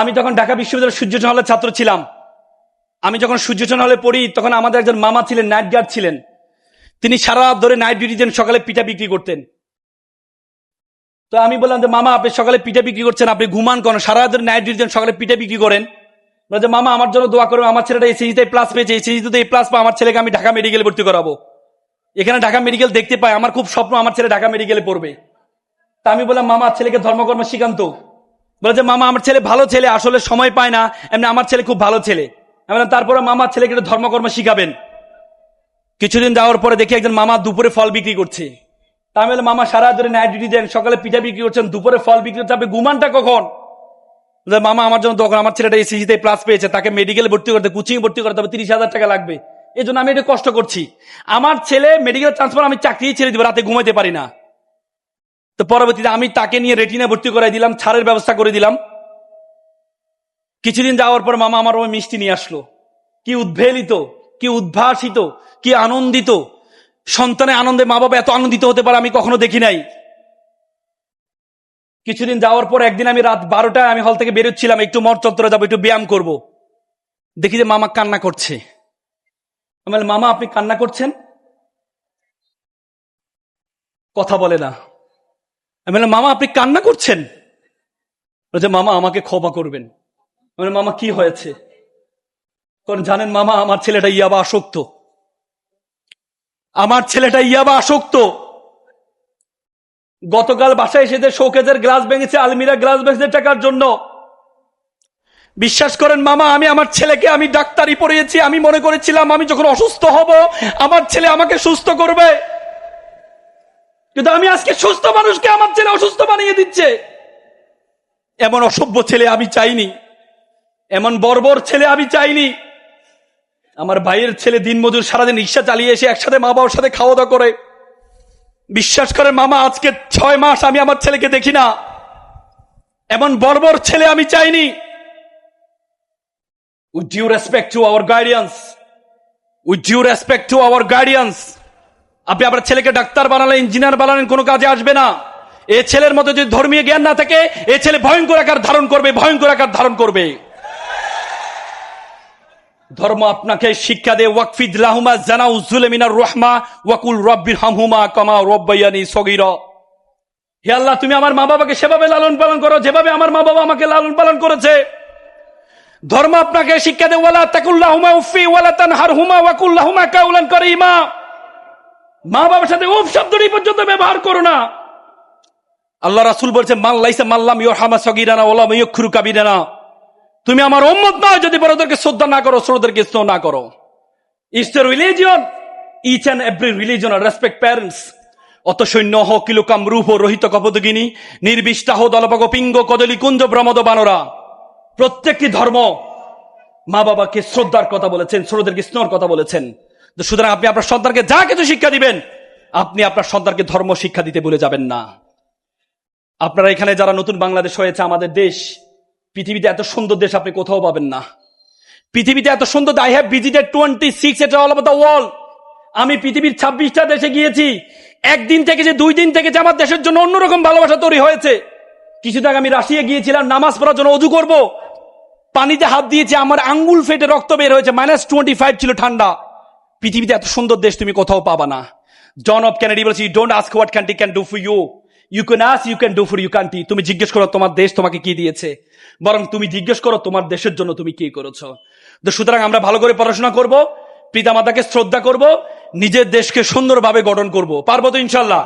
আমি যখন ঢাকা বিশ্ববিদ্যালয়ের সূর্যচন হলের ছাত্র ছিলাম, আমি যখন সূর্যচন হলে পড়ি, তখন আমাদের একজন মামা ছিলেন, নাইট গার্ড ছিলেন। তিনি সারা রাত ধরে নাইট ডিউটি দেন সকালে পিঠা বিক্রি করতেন। তো আমি বললাম যে, মামা, আপনি সকালে পিঠা বিক্রি করছেন, আপনি ঘুমান করেন সারা রাত ধরে নাইট ডিউটি দেন সকালে পিঠা বিক্রি করেন? যে, মামা, আমার জন্য দোয়া করবে আমার ছেলেটা এসএসিতে প্লাস পেয়েছে এসএসিতে প্লাস পা আমার ছেলেকে আমি ঢাকা মেডিকেলে ভর্তি করাবো। এখানে ঢাকা মেডিকেল দেখতে পাই আমার খুব স্বপ্ন, আমার ছেলে ঢাকা মেডিকেলে পড়বে। তা আমি বললাম, মামা, ছেলেকে ধর্মকর্ম শিখান্ত বলে যে, মামা, আমার ছেলে ভালো ছেলে, আসলে সময় পায় না। এমনি আমার ছেলে খুব ভালো ছেলে। আমি তারপরে মামা ছেলেকে ধর্মকর্ম শিখাবেন। কিছুদিন যাওয়ার পরে দেখি একজন মামা দুপুরে ফল বিক্রি করছে। আমি মামা, সারা ধরে নাইট ডিউটি দেন, সকালে পিঠা বিক্রি করছেন, দুপুরে ফল বিক্রি করছে আপনি ঘুমানটা কখন? মামা, আমার জন্য তখন আমার ছেলেটা এসিসিতে প্লাস পেয়েছে, তাকে মেডিকেলে ভর্তি করতে কোচিং ভর্তি করতে হবে, তিরিশ হাজার টাকা লাগবে। এই জন্য আমি এটা কষ্ট করছি। আমার ছেলে মেডিকেল ট্রান্সফার আমি চাকরি ছেড়ে দিব, রাতে ঘুমাইতে পারি না। তো পরবর্তীতে আমি তাকে নিয়ে রেটিনা ভর্তি করাই দিলাম ছাড়ের ব্যবস্থা করে দিলাম। কিছুদিন যাওয়ার পর মামা আমার ওই মিষ্টি নিয়ে আসলো। কি উদ্ভেলিত কি উদ্ভাসিত কি আনন্দিত। সন্তানের আনন্দে মা বাবা এত আনন্দিত হতে পারে আমি কখনো দেখি নাই। কিছুদিন যাওয়ার পর একদিন আমি রাত বারোটায় আমি হল থেকে বেরোচ্ছিলাম একটু মর চত্বরে যাব একটু ব্যায়াম করব। দেখি যে মামা কান্না করছে। আমি বললাম, মামা আপনি কান্না করছেন? কথা বলে না। আমি বললাম মামা আপনি কান্না করছেন? বলছে মামা আমাকে ক্ষমা করবেন। বললাম, মামা কি হয়েছে? কারণ জানেন মামা আমার ছেলেটা ইয়াবা আসক্ত। আমার ছেলেটা ইয়াবা আসক্ত। গতকাল বাসায় এসে যে শোকেজের গ্লাস ভেঙেছে আলমিরা গ্লাস ভেঙেছে টাকার জন্য। বিশ্বাস করেন মামা আমি আমার ছেলেকে আমি ডাক্তারি পড়িয়েছি আমি মনে করেছিলাম আমি যখন অসুস্থ হব আমার ছেলে আমাকে সুস্থ করবে। কিন্তু আমি আজকে সুস্থ মানুষকে আমার ছেলে অসুস্থ বানিয়ে দিচ্ছে। এমন অসভ্য ছেলে আমি চাইনি। এমন বর্বর ছেলে আমি চাইনি। আমার ভাইয়ের ছেলে দিনমজুর সারাদিন রিক্সা চালিয়ে এসে একসাথে মা বাবার সাথে খাওয়া দাওয়া করে। বিশ্বাস করে মামা, আজকে ছয় মাস আমি আমার ছেলেকে দেখি না। এমন বর্বর ছেলে আমি চাইনি। With due respect to our guidance with due respect to our guidance আপনি আপনার ছেলেকে ডাক্তার বানালেন, ইঞ্জিনিয়ার বানালেন, কোনো কাজে আসবে না। এ ছেলের মতো যদি ধর্মীয় জ্ঞান না থাকে, এ ছেলে ভয়ঙ্কর আকার ধারণ করবে, ভয়ঙ্কর আকার ধারণ করবে। ধর্ম আপনাকে শিক্ষা দে ওয়াকফিদ লাহুমা জানা উজ্জুলে মিনার রহমা, ওয়াকুল রব্বির হামহুমা কমা রব্বাইয়ানি সগির। হে আল্লাহ, তুমি আমার মা বাবাকে সেভাবে লালন পালন করো, যেভাবে আমার মা বাবা আমাকে লালন পালন করেছে। ধর্ম আপনাকে শিক্ষা দে ওয়ালা তাকুল্লাহুমা উফি ওয়ালা তানহারহুমা, ওয়াকুল্লাহুমা কাউলান করিমা। মা বাবার সাথে উফ শব্দটি পর্যন্ত ব্যবহার করো না। আল্লাহ রাসুল বলছে মাল্লাইসা মাল্লাম ইয়রহামা সগিরানা ওয়ালাম ইয়খরু কাবিরানা তুমি আমার উম্মত নয় যদি বড়দেরকে শ্রদ্ধা না করো ছোটদেরকে স্নেহ না করো। A religion each and every religion respect parents অত সৈন্য হ, কিলোকাম রূপ রহিত কপদগিনী নির্বিষ্টাহ দলপগ পিঙ্গ, কদলি, কুঞ্জ ব্রমদ বানরা। প্রত্যেকটি ধর্ম মা বাবাকে শ্রদ্ধার কথা বলেছেন ছোটদেরকে স্নেহর কথা বলেছেন। সুতরাং আপনি আপনার সন্তানকে যা কিছু শিক্ষা দিবেন, আপনি আপনার সন্তানকে ধর্ম শিক্ষা দিতে ভুলে যাবেন না। আপনারা এখানে যারা নতুন বাংলাদেশ হয়েছে, আমাদের দেশ, পৃথিবীতে এত সুন্দর দেশ আপনি কোথাও পাবেন না। পৃথিবীতে এত সুন্দর I have visited twenty six এটা অল দ্য ওয়ার্ল্ড আমি পৃথিবীর ছাব্বিশটা দেশে গিয়েছি, একদিন থেকে যে দুই দিন থেকে যে আমার দেশের জন্য অন্যরকম ভালোবাসা তৈরি হয়েছে। কিছুদিন আগে আমি রাশিয়া গিয়েছিলাম, নামাজ পড়ার জন্য অজু করব। পানিতে হাত দিয়েছে, আমার আঙ্গুল ফেটে রক্ত বের হয়েছে মাইনাস টোয়েন্টি ফাইভ ছিল ঠান্ডা। পৃথিবীতে এত সুন্দর দেশ তুমি কোথাও পাবা না। জন অফ ক্যানেডি বলছি don't ask what country can do for you you can ask you can do for you country তুমি জিজ্ঞেস করো, তোমার দেশ তোমাকে কি দিয়েছে? বরং তুমি জিজ্ঞেস করো, তোমার দেশের জন্য তুমি কি করেছ? তো সুতরাং আমরা ভালো করে পড়াশোনা করব, পিতামাতাকে শ্রদ্ধা করব, নিজের দেশকে সুন্দরভাবে গঠন করব। পারব তো ইনশাল্লাহ?